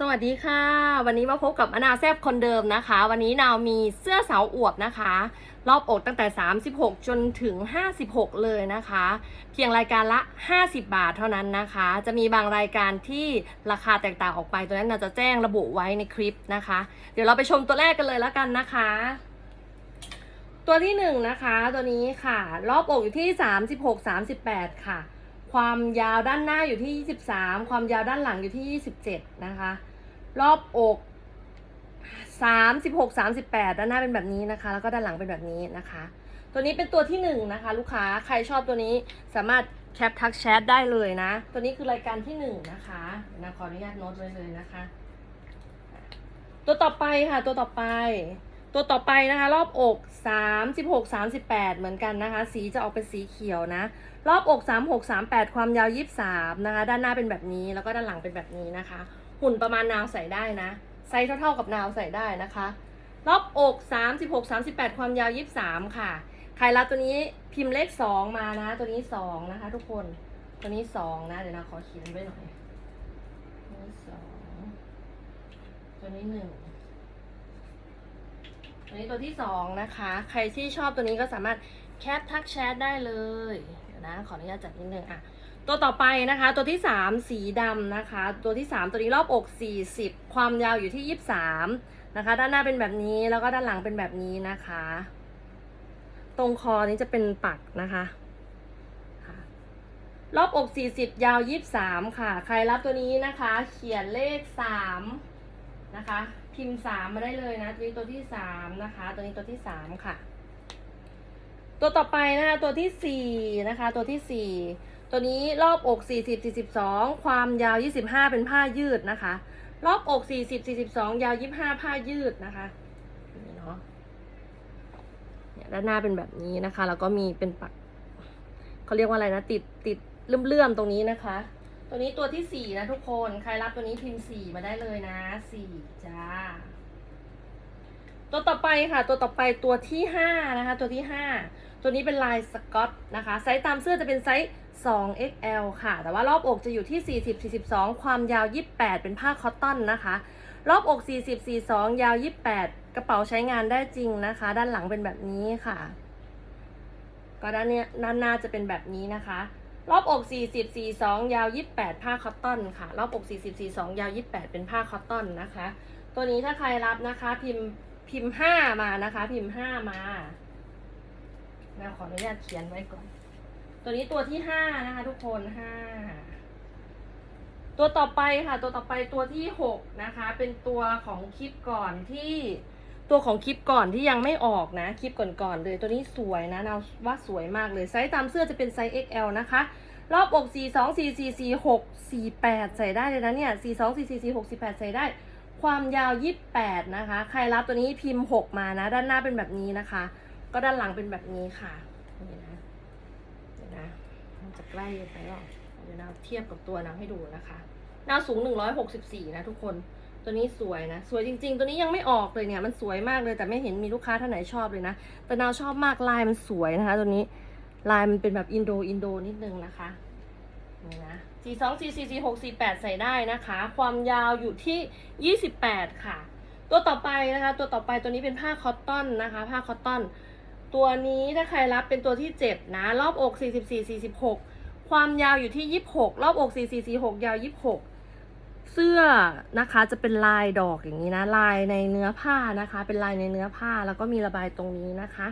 สวัสดีค่ะ วันนี้มาพบกับมะนาวแซบคนเดิมนะคะ วันนี้นาวมีเสื้อสาวอวบนะคะ รอบอกตั้งแต่ 36 จนถึง 56 เลยนะคะ เพียงรายการละ 50 บาทเท่านั้นนะคะ จะมีบางรายการที่ราคาแตกต่างออกไปตัวนั้นเราจะแจ้งระบุไว้ในคลิปนะคะ เดี๋ยวเราไปชมตัวแรกกันเลยแล้วกันนะคะ ตัวที่หนึ่งนะคะ ตัวนี้ค่ะ รอบอกอยู่ที่ 36 38 ค่ะ ความยาวด้านหน้าอยู่ที่ 23 ความยาวด้านหลังอยู่ที่ 27 นะคะ รอบอก36 38 ด้านหน้าเป็นแบบนี้นะคะ แล้วก็ด้านหลังเป็นแบบนี้นะคะ ตัวนี้เป็นตัวที่หนึ่งนะคะ ลูกค้าใครชอบตัวนี้สามารถแคปทักแชทได้เลยนะ ตัวนี้คือรายการที่หนึ่งนะคะนะขออนุญาตโน้ตไว้เลยนะคะ ตัวต่อไปค่ะตัวต่อไป ตัวต่อไปนะคะรอบอก36 38 เหมือนกันนะคะ สีจะออกเป็นสีเขียวนะ รอบอก 36 38 ความยาว 23 นะคะ ด้านหน้าเป็นแบบนี้แล้วก็ด้านหลังเป็นแบบนี้นะคะ หุ่นประมาณนาวใส่ได้นะไซส์เท่าๆกับนาวใส่ได้นะคะ รอบอก 36 38 ความยาว 23 ค่ะใครรับตัวนี้พิมพ์เลข 2 มานะ ตัวนี้ 2 นะคะ ทุกคนตัวนี้ 2 นะ เดี๋ยวนะขอเขียนไว้หน่อยตัวนี้สองตัวนี้หนึ่ง ตัวนี้ตัวที่สองนะคะ ใครที่ชอบตัวนี้ก็สามารถแคปทักแชทได้เลย เดี๋ยวนะ ขออนุญาตจัดนิดนึงอะ ตัวต่อไปนะคะ ตัวที่สามสีดำนะคะ ตัวที่สามตัวนี้รอบอกสี่สิบความยาวอยู่ที่ยี่สิบามนะคะ ด้านหน้าเป็นแบบนี้ แล้วก็ด้านหลังเป็นแบบนี้นะคะ ตรงคอนี้จะเป็นปักนะคะค่ะรอบอก 40 ยาว 23 ค่ะ ใครรับตัวนี้นะคะ เขียนเลข 3 นะคะ พิมพ์3มาได้เลยนะตัวนี้ตัวที่3นะคะ ตัวนี้ตัวที่3ค่ะ ตัวต่อไปนะคะตัวที่4นะคะ ตัวที่4ตัวนี้รอบอก40 42ความยาว25เป็นผ้ายืดนะคะ รอบอก40 42ยาว25ผ้ายืดนะคะนี่เนาะเนี่ยด้านหน้าเป็นแบบนี้นะคะ แล้วก็มีเป็นปักเขาเรียกว่าอะไรนะติดติดเลื่อมๆตรงนี้นะคะ ตัวนี้ตัวที่สี่นะทุกคน ใครรับตัวนี้พิมพ์สี่มาได้เลยนะสี่จ้า ตัวต่อไปค่ะ ตัวต่อไปตัวที่ห้านะคะ ตัวที่ห้าตัวนี้เป็นลายสกอตนะคะ ไซส์ตามเสื้อจะเป็นไซส์ 2XL ค่ะ แต่ว่ารอบอกจะอยู่ที่ 40 42 ความยาว 28 เป็นผ้าคอตตอนนะคะ รอบอก 40 42 ยาว 28 กระเป๋าใช้งานได้จริงนะคะ ด้านหลังเป็นแบบนี้ค่ะ ก็ด้านเนี้ยด้านหน้าจะเป็นแบบนี้นะคะ รอบอก 40 42 ยาว 28 ผ้าคอตตอนค่ะ รอบอก 40 42 ยาว 28 เป็นผ้าคอตตอนนะคะ ตัวนี้ถ้าใครรับนะคะ พิมพ์พิมพ์ 5 มานะคะ พิมพ์ 5 มาเราขออนุญาตเขียนไว้ก่อน ตัวนี้ตัวที่ 5 นะคะ ทุกคน 5 ตัวต่อไปค่ะ ตัวต่อไปตัวที่ 6 นะคะ เป็นตัวของคลิปก่อนที่ ตัวของคลิปก่อนที่ยังไม่ออกนะคลิปก่อนๆเลยตัวนี้สวยนะเราว่าสวยมากเลยไซส์ตามเสื้อจะเป็นไซส์ XL นะคะ รอบอก 4 2 4 4 4 6 4 8 ใส่ได้เลยนะเนี่ย 4 2 4 4 4 6 4 8 ใส่ได้ ความยาว 28 นะคะ ใครรับตัวนี้พิมพ์ 6 มานะ ด้านหน้าเป็นแบบนี้นะคะ ก็ด้านหลังเป็นแบบนี้ค่ะนี่นะเดี๋ยวนะมันจะใกล้ไปหรอเดี๋ยวนะเทียบกับตัวนางให้ดูนะคะนาสูง 164 นะทุกคน ตัวนี้สวยนะ สวยจริง ๆ ตัวนี้ยังไม่ออกเลยเนี่ย มันสวยมากเลยแต่ไม่เห็นมีลูกค้าท่านไหนชอบเลยนะ แต่นาวชอบมากลายมันสวยนะคะ ตัวนี้ลายมันเป็นแบบอินโดอินโดนิดนึงนะคะนี่นะสี่สองสี่สี่สี่หกสี่แปดใส่ได้นะคะ ความยาวอยู่ที่ยี่สิบแปดค่ะ ตัวต่อไปนะคะ ตัวต่อไปตัวนี้เป็นผ้าคอตตอนนะคะ ผ้าคอตตอน ตัวนี้ถ้าใครรับเป็นตัวที่เจ็ดนะ รอบอกสี่สิบสี่สี่สิบหกความยาวอยู่ที่ยี่สิบหกรอบอกสี่สี่สี่หกยาวยี่สิบหก เสื้อนะคะจะเป็นลายดอกอย่างนี้นะ ลายในเนื้อผ้านะคะ เป็นลายในเนื้อผ้าแล้วก็มีระบายตรงนี้นะคะ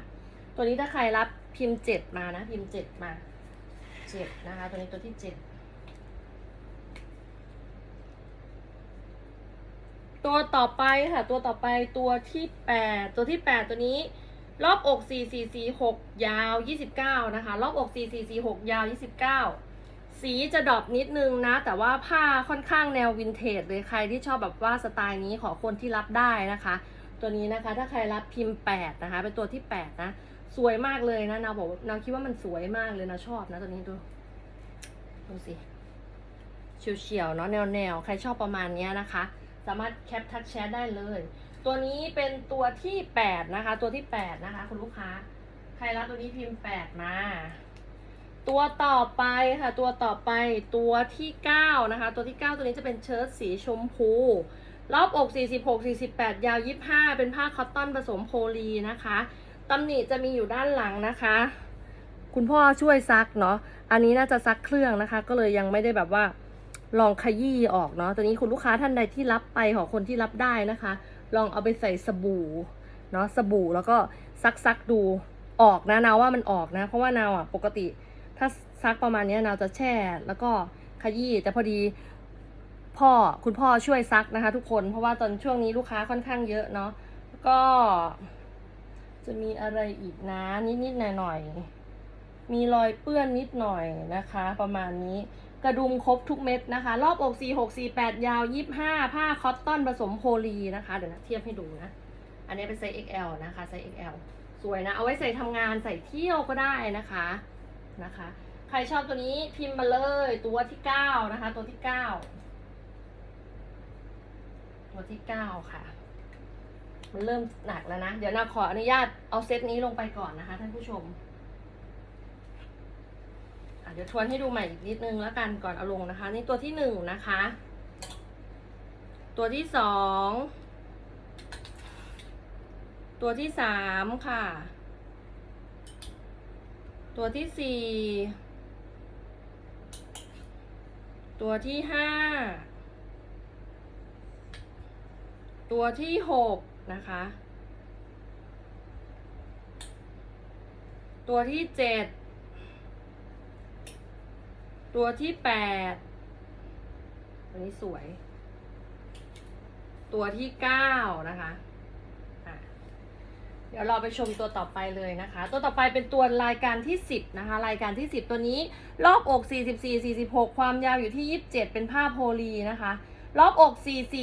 ตัวนี้ถ้าใครรับพิมพ์เจ็ดมานะ พิมพ์เจ็ดมาเจ็ดนะคะ ตัวนี้ตัวที่เจ็ดตัวต่อไปค่ะ ตัวต่อไปตัวที่แปดตัวที่แปดตัวนี้ รอบอก4 4 4 6ยาว29นะคะ รอบอก4 4 4 6ยาว29สีีจะดรอปนิดนึงนะ แต่ว่าผ้าค่อนข้างแนววินเทจเลยใครที่ชอบแบบว่าสไตล์นี้ขอคนที่รับได้นะคะ ตัวนี้นะคะถ้าใครรับพิมพ์ 8 นะคะ เป็นตัวที่ 8 นะ สวยมากเลยนะนาบอกว่านาคิดว่ามันสวยมากเลยนะชอบนะตัวนี้ดูดูสิเฉียวๆเนาะแนวๆใครชอบประมาณนี้นะคะ สามารถแคปทักแชทได้เลย ตัวนี้เป็นตัวที่แปดนะคะ ตัวที่แปดนะคะ คุณลูกค้า ใครรับตัวนี้พิมพ์แปดมา ตัวต่อไปค่ะ ตัวต่อไปตัวที่ 9 นะคะ ตัวที่ 9 ตัวนี้จะเป็นเชิ้ตสีชมพู รอบอก 46 48 ยาว 25 เป็นผ้าคอตตอนผสมโพลีนะคะตำหนิจะมีอยู่ด้านหลังนะคะ คุณพ่อช่วยซักเนาะอันนี้น่าจะซักเครื่องนะคะ ก็เลยยังไม่ได้แบบว่าลองขยี้ออกเนาะตอนนี้คุณลูกค้าท่านใดที่รับไปของคนที่รับได้นะคะ ลองเอาไปใส่สบู่เนาะสบู่แล้วก็ซักซักดูออกนะนาวว่ามันออกนะ เพราะว่านาวอะปกติ ถ้าซักประมาณนี้นาวจะแช่แล้วก็ขยี้แต่พอดีพ่อคุณพ่อช่วยซักนะคะ ทุกคนเพราะว่าตอนช่วงนี้ลูกค้าค่อนข้างเยอะเนาะก็จะมีอะไรอีกนะนิดๆหน่อยๆมีรอยเปื้อนนิดหน่อยนะคะ ประมาณนี้กระดุมครบทุกเม็ดนะคะ รอบอก4 6 4 8 ยาว 25 ผ้าคอตตอนผสมโพลีนะคะ เดี๋ยวนะเทียบให้ดูนะ อันนี้เป็นไซส์ XL นะคะไซส์ XL สวยนะ เอาไว้ใส่ทำงานใส่เที่ยวก็ได้นะคะ นะคะ ใครชอบตัวนี้พิมพ์มาเลยตัวที่9นะคะ ตัวที่9ตัวที่9ค่ะ มันเริ่มหนักแล้วนะ เดี๋ยวนาขออนุญาตเอาเซตนี้ลงไปก่อนนะคะท่านผู้ชมเดี๋ยวทวนให้ดูใหม่อีกนิดนึงแล้วกันก่อนเอาลงนะคะ นี่ตัวที่หนึ่งนะคะ ตัวที่สอง ตัวที่สามค่ะ ตัวที่สี่ตัวที่ห้าตัวที่หกนะคะ ตัวที่เจ็ดตัวที่แปดตัวนี้สวย ตัวที่เก้านะคะ ดี๋ยวเราไปชมตัวต่อไปเลยนะคะ ตัวต่อไปเป็นตัวรายการที่ 10 นะคะ รายการที่ 10 ตัวนี้ รอบอก 44 46 ความยาวอยู่ที่ 27 เป็นผ้าโพลีนะคะ รอบอก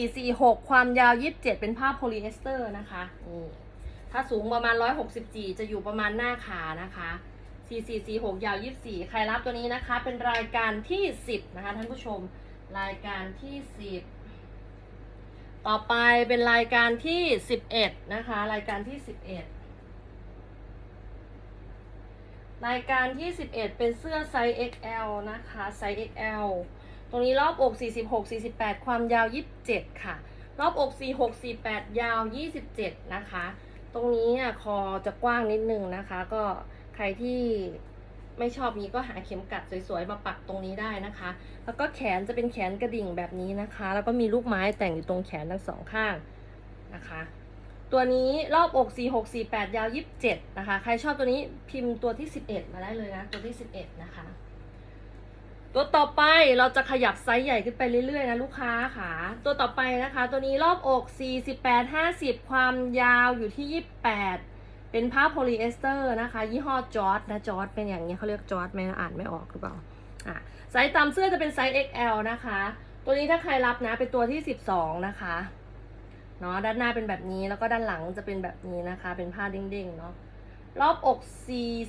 4446 ความยาว 27 เป็นผ้าโพลีเอสเตอร์นะคะนี่ถ้าสูงประมาณ 164 จะอยู่ประมาณหน้าขานะคะ 4446 ยาว 24 ใครรับตัวนี้นะคะ เป็นรายการที่ 10 นะคะท่านผู้ชม รายการที่ 10 ต่อไปเป็นรายการที่11นะคะ รายการที่11รายการที่11เป็นเสื้อไซส์ XL นะคะไซส์ XL ตรงนี้รอบอก 46 48 ความยาว 27 ค่ะ รอบอก 46 48 ยาว 27 นะคะ ตรงนี้อะคอจะกว้างนิดนึงนะคะ ก็ใครที่ ไม่ชอบนี้ก็หาเข็มกัดสวยๆมาปักตรงนี้ได้นะคะ แล้วก็แขนจะเป็นแขนกระดิ่งแบบนี้นะคะ แล้วก็มีลูกไม้แต่งอยู่ตรงแขนทั้งสองข้างนะคะ ตัวนี้รอบอก 46 48 ยาว 27 นะคะ ใครชอบตัวนี้พิมพ์ตัวที่ 11 มาได้เลยนะ ตัวที่ 11 นะคะ ตัวต่อไปเราจะขยับไซส์ใหญ่ขึ้นไปเรื่อยๆนะลูกค้าค่ะ ตัวต่อไปนะคะ ตัวนี้รอบอก 48 50 ความยาวอยู่ที่ 28 เป็นผ้าโพลีเอสเตอร์นะคะ ยี่ห้อจอร์ดนะจอร์ดเป็นอย่างนี้เขาเรียกจอร์ดไหมอ่านไม่ออกหรือเปล่าอะไซส์ตามเสื้อจะเป็นไซส์ XL นะคะ ตัวนี้ถ้าใครรับนะเป็นตัวที่ 12 นะคะเนาะด้านหน้าเป็นแบบนี้แล้วก็ด้านหลังจะเป็นแบบนี้นะคะ เป็นผ้าเด้งๆเนาะรอบอก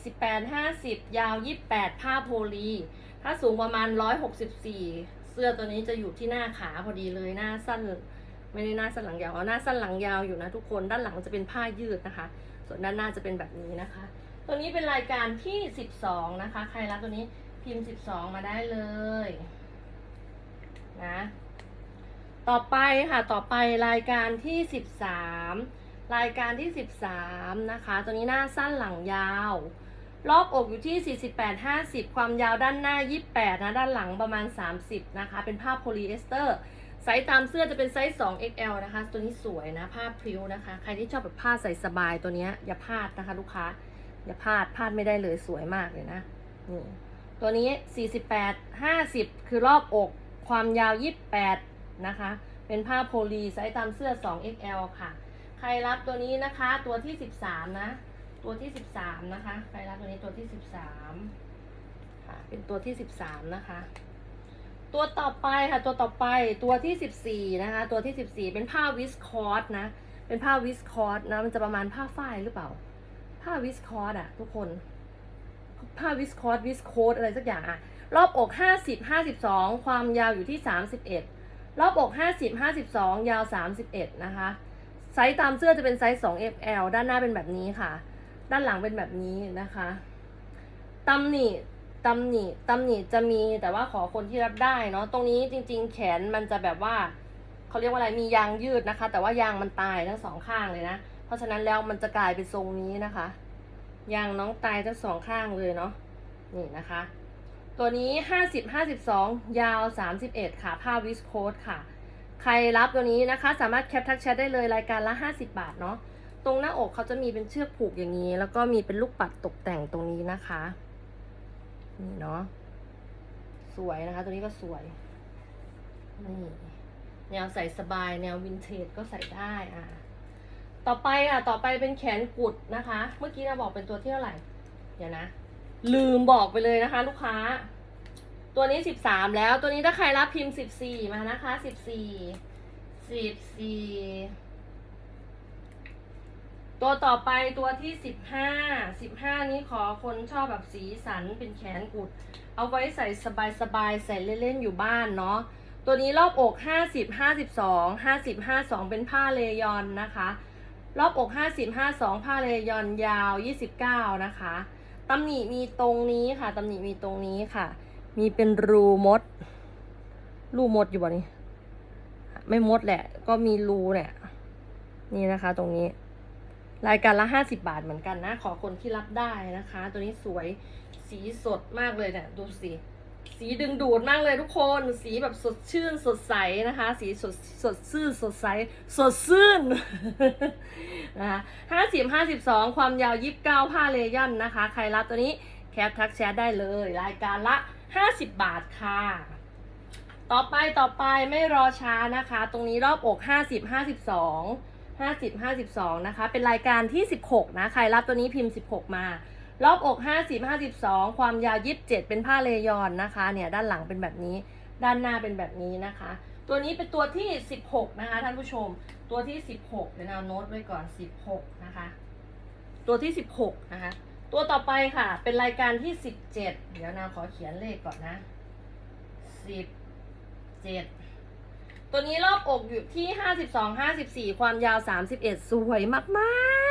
48 50 ยาว 28 ผ้าโพลี ถ้าสูงประมาณ 164 เสื้อตัวนี้จะอยู่ที่หน้าขาพอดีเลยหน้าสั้น ไม่ได้หน้าสั้นหลังยาวเอาหน้าสั้นหลังยาวอยู่นะทุกคนด้านหลังจะเป็นผ้ายืดนะคะ ส่วนด้านหน้าจะเป็นแบบนี้นะคะ ตัวนี้เป็นรายการที่ 12 นะคะ ใครรับตัวนี้พิมพ์ 12 มาได้เลยนะต่อไปค่ะต่อไปรายการที่ 13 รายการที่ 13 นะคะ ตัวนี้หน้าสั้นหลังยาว รอบอกอยู่ที่ 48 50 ความยาวด้านหน้า 28 นะ ด้านหลังประมาณ 30 นะคะ เป็นผ้าโพลีเอสเตอร์ ไซส์ตามเสื้อจะเป็นไซส์2 XL นะคะ ตัวนี้สวยนะผ้าพริ้วนะคะ ใครที่ชอบแบบผ้าใส่สบายตัวนี้อย่าพลาดนะคะ ลูกค้า อย่าพลาดพลาดไม่ได้เลยสวยมากเลยนะนี่ตัวนี้ 48 50 คือรอบอก ความยาว 28 นะคะ เป็นผ้าโพลีไซส์ตามเสื้อ 2 XL ค่ะ ใครรับตัวนี้นะคะ ตัวที่ 13 นะ ตัวที่ 13 นะคะ ใครรับตัวนี้ตัวที่ 13 ค่ะ เป็นตัวที่ 13 นะคะ ตัวต่อไปค่ะตัวต่อไปตัวที่ 14 นะคะ ตัวที่ 14 เป็นผ้าวิสคอสนะ เป็นผ้าวิสคอสนะ มันจะประมาณผ้าฝ้ายหรือเปล่า ผ้าวิสคอสอะทุกคน ผ้าวิสคอสวิสโคสอะไรสักอย่างอะรอบอก 50 52 ความยาวอยู่ที่ 31 รอบอก 50 52 ยาว 31 นะคะ ไซส์ตามเสื้อจะเป็นไซส์2 XL ด้านหน้าเป็นแบบนี้ค่ะ ด้านหลังเป็นแบบนี้นะคะตำหนิ ตำหนิตำหนิจะมีแต่ว่าขอคนที่รับได้เนาะตรงนี้จริง ๆ แขนมันจะแบบว่าเขาเรียกว่าอะไรมียางยืดนะคะ แต่ว่ายางมันตายทั้งสองข้างเลยนะ เพราะฉะนั้นแล้วมันจะกลายเป็นทรงนี้นะคะยางน้องตายทั้งสองข้างเลยเนาะนี่นะคะ ตัวนี้50 52ยาว31ค่ะผ้าวิสโคสค่ะ ใครรับตัวนี้นะคะ สามารถแคปทักแชทได้เลยรายการละ50บาทเนาะตรงหน้าอกเขาจะมีเป็นเชือกผูกอย่างนี้ แล้วก็มีเป็นลูกปัดตกแต่งตรงนี้นะคะ นี่เนาะสวยนะคะ ตัวนี้ก็สวย นี่ แนวใส่สบาย แนววินเทจก็ใส่ได้อะต่อไปอะ ต่อไปเป็นแขนกุดนะคะ เมื่อกี้เราบอกเป็นตัวที่เท่าไหร่ เดี๋ยวนะ ลืมบอกไปเลยนะคะ ลูกค้า ตัวนี้สิบสามแล้ว ตัวนี้ถ้าใครรับพิมพ์สิบสี่มานะคะสิบสี่สิบสี่ ตัวต่อไปตัวที่สิบห้าสิบห้านี้ขอคนชอบแบบสีสันเป็นแขนกุด เอาไว้ใส่สบายๆใส่เล่นๆอยู่บ้านเนาะตัวนี้รอบอกห้าสิบห้าสิบสองห้าสิบห้าสองเป็นผ้าเลยอนนะคะ รอบอกห้าสิบห้าสองผ้าเลยอนยาวยี่สิบเก้านะคะตำหนิมีตรงนี้ค่ะตำหนิมีตรงนี้ค่ะ มีเป็นรูมด รูมดอยู่บ่นี่ไม่มดแหละ ก็มีรูเนี่ย นี่นะคะตรงนี้ รายการละห้าสิบาทเหมือนกันนะ ขอคนที่รับได้นะคะ ตัวนี้สวยสีสดมากเลยเนี่ยดูสิสีดึงดูดมากเลยทุกคนสีแบบสดชื่นสดใสนะคะ สีสดสดชื่นสดใสสดชื่นนะคะห้าสิบห้าสิบสองความยาวยิบเก้าผ้าเลยอนนะคะ ใครรับตัวนี้แคปทักแชทได้เลย รายการละห้าสิบบาทค่ะ ต่อไปต่อไปไม่รอช้านะคะ ตรงนี้รอบอกห้าสิบห้าสิบสอง ห้าสิบห้าสิบสองนะคะ เป็นรายการที่สิบหกนะ ใครรับตัวนี้พิมพ์สิบหกมา รอบอกห้าสิบห้าสิบสองความยาวยิบเจ็ดเป็นผ้าเลยอนนะคะ เนี่ย ด้านหลังเป็นแบบนี้ ด้านหน้าเป็นแบบนี้นะคะ ตัวนี้เป็นตัวที่สิบหกนะคะ ท่านผู้ชม ตัวที่สิบหกเดี๋ยวเอาโน้ตไว้ก่อนสิบหกนะคะ ตัวที่สิบหกนะคะ ตัวต่อไปค่ะ เป็นรายการที่สิบเจ็ดเดี๋ยวนาขอเขียนเลขก่อนนะสิบเจ็ด ตัวนี้รอบอกอยู่ที่ห้าสิบสองห้าสิบสี่ความยาวสามสิบเอ็ดสวยม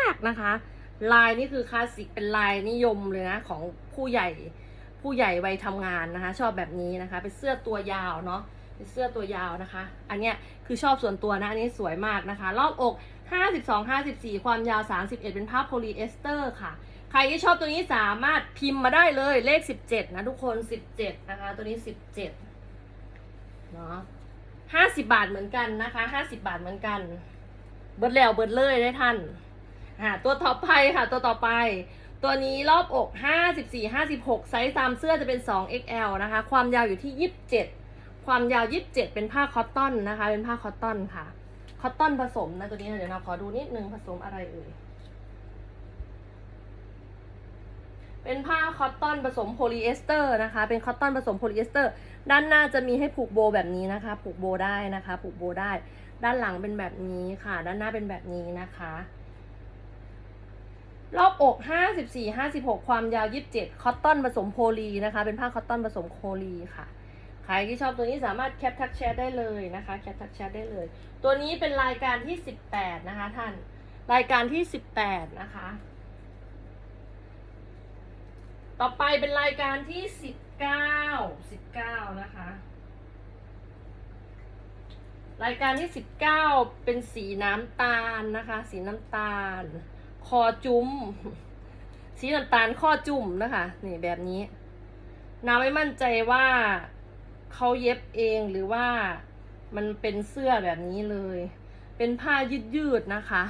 ากๆนะคะ ลายนี่คือคลาสสิกเป็นลายนิยมเลยนะ ของผู้ใหญ่ผู้ใหญ่วัยทำงานนะคะ ชอบแบบนี้นะคะ เป็นเสื้อตัวยาวเนาะเป็นเสื้อตัวยาวนะคะ อันเนี้ยคือชอบส่วนตัวนะ อันนี้สวยมากนะคะ รอบอก 52 54 ความยาว 31 เป็นผ้าโพลีเอสเตอร์ค่ะใครที่ชอบตัวนี้สามารถพิมพ์มาได้เลยเลข 17 นะทุกคน 17 นะคะ ตัวนี้ 17เนาะ 50บาทเหมือนกันนะคะ50บาทเหมือนกัน เบิดแล้วเบิดเลยได้ท่านอ่าตัวต่อไปค่ะ ตัวต่อไป ตัวนี้รอบอก54 56ไซส์ตามเสื้อจะเป็น 2XL นะคะ ความยาวอยู่ที่27ความยาว27เป็นผ้าคอตตอนนะคะ เป็นผ้าคอตตอนค่ะ คอตตอนผสมนะตัวนี้นะเดี๋ยวเราขอดูนิดนึงผสมอะไรเอ่ย เป็นผ้าคอตตอนผสมโพลีเอสเตอร์นะคะ เป็นคอตตอนผสมโพลีเอสเตอร์ ด้านหน้าจะมีให้ผูกโบแบบนี้นะคะ ผูกโบได้นะคะ ผูกโบได้ ด้านหลังเป็นแบบนี้ค่ะ ด้านหน้าเป็นแบบนี้นะคะ รอบอก 54 56 ความยาว 27 คอตตอนผสมโพลีนะคะ เป็นผ้าคอตตอนผสมโพลีค่ะ ใครที่ชอบตัวนี้สามารถแคปทักแชทได้เลยนะคะ แคปทักแชทได้เลย ตัวนี้เป็นรายการที่ 18 นะคะท่าน รายการที่ 18 นะคะ ต่อไปเป็นรายการที่19 19นะคะ รายการที่19เป็นสีน้ำตาลนะคะ สีน้ำตาล คอจุ้ม สีน้ำตาลข้อจุ่มนะคะนี่แบบนี้นาไม่มั่นใจว่าเขาเย็บเองหรือว่ามันเป็นเสื้อแบบนี้เลย เป็นผ้ายืดๆนะคะ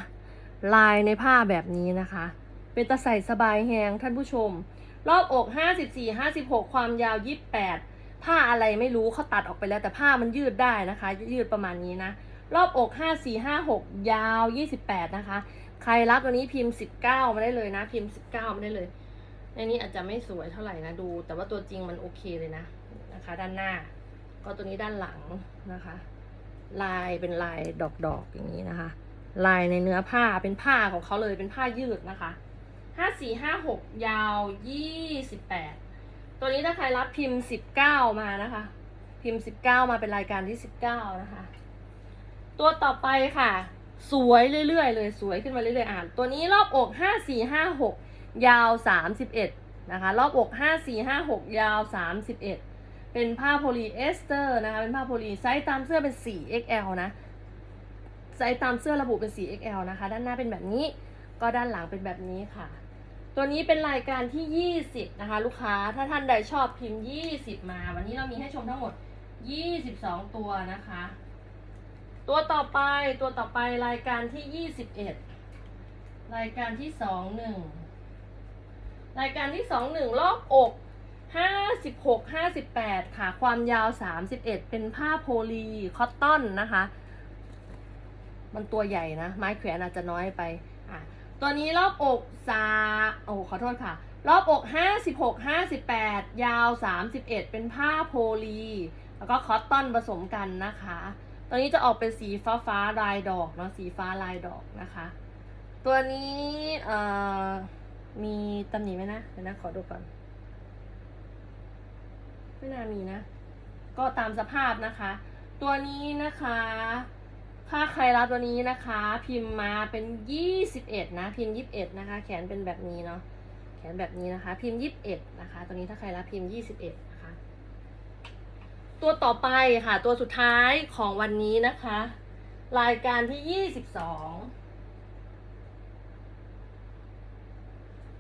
ลายในผ้าแบบนี้นะคะ เป็นตะใส่สบายแหงท่านผู้ชม รอบอก54 56 ความยาว 28 ผ้าอะไรไม่รู้เขาตัดออกไปแล้ว แต่ผ้ามันยืดได้นะคะ ยืดประมาณนี้นะ รอบอก54 56 ยาว 28 นะคะ ใครรับตัวนี้พิมพ์ 19 มาได้เลยนะ พิมพ์ 19 มาได้เลย ในนี้อาจจะไม่สวยเท่าไหร่นะดู แต่ว่าตัวจริงมันโอเคเลยนะนะคะ ด้านหน้า ก็ตัวนี้ด้านหลังนะคะ ลายเป็นลายดอกๆอย่างนี้นะคะ ลายในเนื้อผ้าเป็นผ้าของเขาเลยเป็นผ้ายืดนะคะ ห้าสี่ห้าหกยาวยี่สิบแปดตัวนี้ถ้าใครรับพิมพ์สิบเก้ามานะคะ พิมพ์สิบเก้ามาเป็นรายการที่สิบเก้านะคะ ตัวต่อไปค่ะ สวยเรื่อยๆเลยสวยขึ้นมาเรื่อยๆอ่าน ตัวนี้รอบอกห้าสี่ห้าหกยาวสามสิบเอ็ดนะคะ รอบอก5 4 5 6ยาว31เป็นผ้าโพลีเอสเตอร์นะคะ เป็นผ้าโพลีไซส์ตามเสื้อเป็น 4XL นะ ไซส์ตามเสื้อระบุเป็น 4XL นะคะ ด้านหน้าเป็นแบบนี้ ก็ด้านหลังเป็นแบบนี้ค่ะ ตัวนี้เป็นรายการที่ 20 นะคะ ลูกค้า ถ้าท่านใดชอบพิมพ์ 20 มา วันนี้เรามีให้ชมทั้งหมด 22 ตัวนะคะ ตัวต่อไป ตัวต่อไปรายการที่ 21 รายการที่ 21 รายการที่ 21 รอบอก 56 58 ค่ะ ความยาว 31 เป็นผ้าโพลีคอตตอนนะคะ มันตัวใหญ่นะ ไม้แขวนอาจจะน้อยไป ตัวนี้รอบอกซาโอ้ขอโทษค่ะ รอบอก 56 58 ยาว 31 เป็นผ้าโพลี แล้วก็คอตตอนผสมกันนะคะ ตัวนี้จะออกเป็นสีฟ้าฟ้าลายดอกเนาะสีฟ้าลายดอกนะคะ ตัวนี้เอ่อมีตำหนิไหมนะเดี๋ยวนะขอดูก่อนไม่น่ามีนะ ก็ตามสภาพนะคะ ตัวนี้นะคะ ถ้าใครรับตัวนี้นะคะ พิมพ์มาเป็น21นะ พิมพ์21นะคะ แขนเป็นแบบนี้เนาะแขนแบบนี้นะคะ พิมพ์21นะคะ ตัวนี้ถ้าใครรับพิมพ์21นะคะ ตัวต่อไปค่ะ ตัวสุดท้ายของวันนี้นะคะ รายการที่22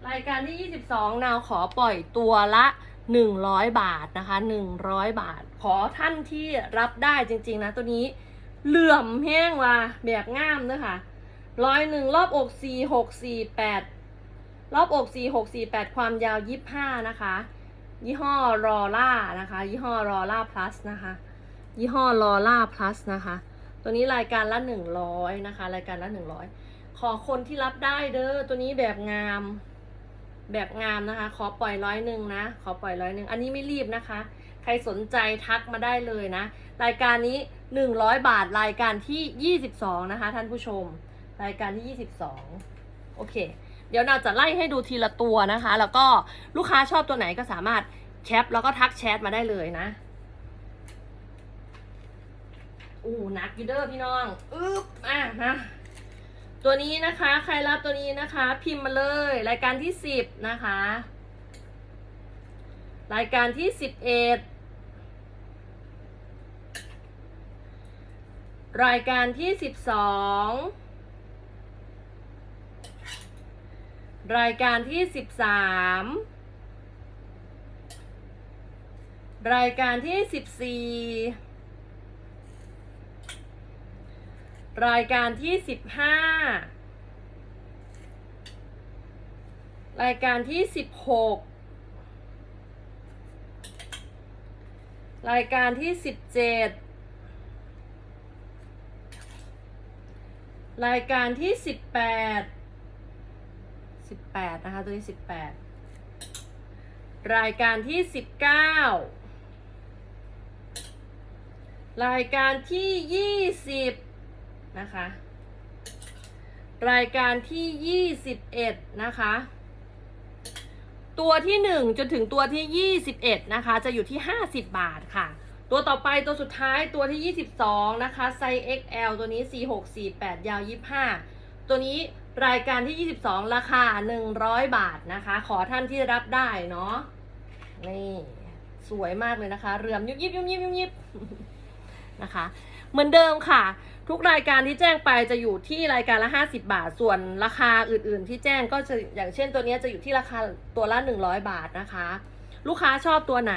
รายการที่ 22 นาวขอปล่อยตัวละ 100 บาทนะคะ 100 บาท ขอท่านที่รับได้จริง ๆ นะตัวนี้ เหลื่อมแห้งว่ะแบบงามเนอะค่ะร้อยหนึ่งรอบอกสี่หกสี่แปดรอบอกสี่หกสี่แปดความยาวยี่ห้านะคะ ยี่ห้อรอล่านะคะ ยี่ห้อรอล่า plus นะคะ ยี่ห้อรอล่า plus นะคะ ตัวนี้รายการละหนึ่งร้อยนะคะ รายการละหนึ่งร้อยขอคนที่รับได้เด้อตัวนี้แบบงาม แบบงามนะคะ ขอปล่อยร้อยหนึ่งนะ ขอปล่อยร้อยหนึ่งอันนี้ไม่รีบนะคะ ใครสนใจทักมาได้เลยนะ รายการนี้ 100 บาทรายการที่ 22 นะคะ ท่านผู้ชม รายการที่ 22 โอเค เดี๋ยวเราจะไล่ให้ดูทีละตัวนะคะ แล้วก็ลูกค้าชอบตัวไหนก็สามารถแคปแล้วก็ทักแชทมาได้เลยนะอู้หนักยู่เด้อพี่น้องอึ๊บอะนะตัวนี้นะคะ ใครรับตัวนี้นะคะ พิมพ์มาเลย รายการที่10นะคะ รายการที่11 รายการที่12รายการที่13รายการที่14รายการที่15รายการที่16รายการที่17 รายการที่สิบแปดสิบแปดนะคะตัวที่สิบแปดรายการที่สิบเก้ารายการที่ยี่สิบนะคะ รายการที่ยี่สิบเอ็ดนะคะ ตัวที่หนึ่งจนถึงตัวที่ยี่สิบเอ็ดนะคะ จะอยู่ที่ห้าสิบบาทค่ะ ตัวต่อไปตัวสุดท้ายตัวที่ 22 นะคะไซส์ XL ตัวนี้ 4648 ยาว 25 ตัวนี้รายการที่ 22 ราคา 100 บาทนะคะ ขอท่านที่รับได้เนาะนี่สวยมากเลยนะคะ เรือมยุบยิบยุบยิบยุบยิบนะคะ เหมือนเดิมค่ะ ทุกรายการที่แจ้งไปจะอยู่ที่รายการละ 50 บาท ส่วนราคาอื่น ๆ ที่แจ้งก็จะอย่างเช่นตัวนี้จะอยู่ที่ราคาตัวละ 100 บาทนะคะ ลูกค้าชอบตัวไหน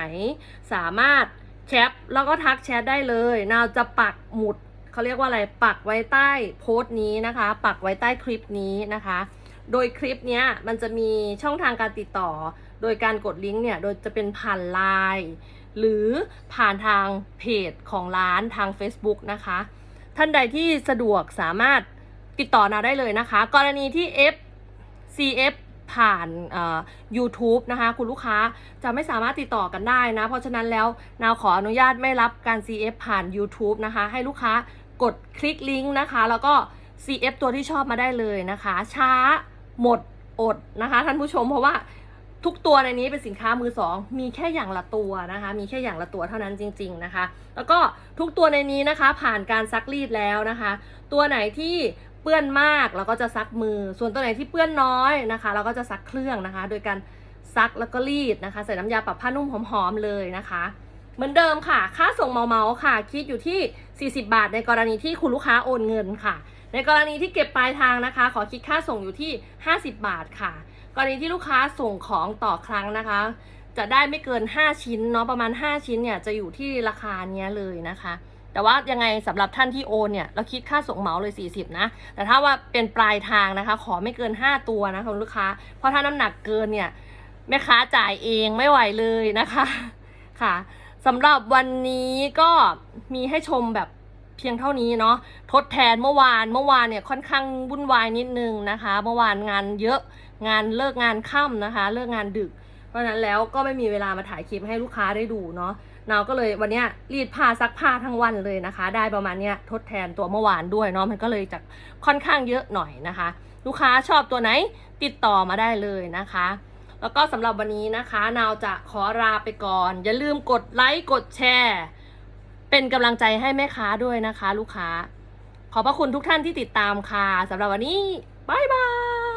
สามารถ แคปแล้วก็ทักแชทได้เลยนาวจะปักหมุดเขาเรียกว่าอะไรปักไว้ใต้โพสต์นี้นะคะ ปักไว้ใต้คลิปนี้นะคะ โดยคลิปเนี้ยมันจะมีช่องทางการติดต่อ โดยการกดลิงก์เนี่ยโดยจะเป็นผ่านไลน์หรือผ่านทางเพจของร้านทาง Facebook นะคะ ท่านใดที่สะดวกสามารถติดต่อนาได้เลยนะคะ กรณีที่ F CF ผ่าน YouTube นะคะ คุณลูกค้าจะไม่สามารถติดต่อกันได้นะ เพราะฉะนั้นแล้วนาวขออนุญาตไม่รับการ CF ผ่าน YouTube นะคะ ให้ลูกค้ากดคลิกลิงก์นะคะ แล้วก็ CF ตัวที่ชอบมาได้เลยนะคะ ช้าหมดอดนะคะท่านผู้ชมเพราะว่าทุกตัวในนี้เป็นสินค้ามือสองมีแค่อย่างละตัวนะคะ มีแค่อย่างละตัวเท่านั้นจริง ๆนะคะ แล้วก็ทุกตัวในนี้นะคะผ่านการซักรีดแล้วนะคะ ตัวไหนที่ เปื้อนมากเราก็จะซักมือ ส่วนตัวไหนที่เปื้อนน้อยนะคะ เราก็จะซักเครื่องนะคะ โดยการซักแล้วก็รีดนะคะ ใส่น้ำยาปรับผ้านุ่มหอมๆเลยนะคะ เหมือนเดิมค่ะ ค่าส่งเมาเมาค่ะ คิดอยู่ที่ 40 บาท ในกรณีที่คุณลูกค้าโอนเงินค่ะ ในกรณีที่เก็บปลายทางนะคะ ขอคิดค่าส่งอยู่ที่ 50 บาทค่ะ กรณีที่ลูกค้าส่งของต่อครั้งนะคะ จะได้ไม่เกิน 5 ชิ้นเนาะประมาณ 5 ชิ้นเนี่ยจะอยู่ที่ราคาเนี้ยเลยนะคะ แต่ว่ายังไงสำหรับท่านที่โอนเนี่ยเราคิดค่าส่งเหมาเลย 40 นะ แต่ถ้าว่าเป็นปลายทางนะคะ ขอไม่เกิน 5 ตัวนะคุณลูกค้า เพราะถ้าน้ำหนักเกินเนี่ยแม่ค้าจ่ายเองไม่ไหวเลยนะคะค่ะสำหรับวันนี้ก็มีให้ชมแบบเพียงเท่านี้เนาะทดแทนเมื่อวานเมื่อวานเนี่ยค่อนข้างวุ่นวายนิดนึงนะคะ เมื่อวานงานเยอะงานเลิกงานค่ำนะคะ เลิกงานดึก เพราะนั้นแล้วก็ไม่มีเวลามาถ่ายคลิปให้ลูกค้าได้ดูเนาะ เราก็เลยวันนี้รีดผ้าซักผ้าทั้งวันเลยนะคะ ได้ประมาณเนี้ยทดแทนตัวเมื่อวานด้วยเนาะมันก็เลยจะค่อนข้างเยอะหน่อยนะคะ ลูกค้าชอบตัวไหนติดต่อมาได้เลยนะคะ แล้วก็สำหรับวันนี้นะคะนาวจะขอลาไปก่อน อย่าลืมกดไลค์กดแชร์ เป็นกำลังใจให้แม่ค้าด้วยนะคะ ลูกค้า ขอบพระคุณทุกท่านที่ติดตามค่ะสำหรับวันนี้บายบาย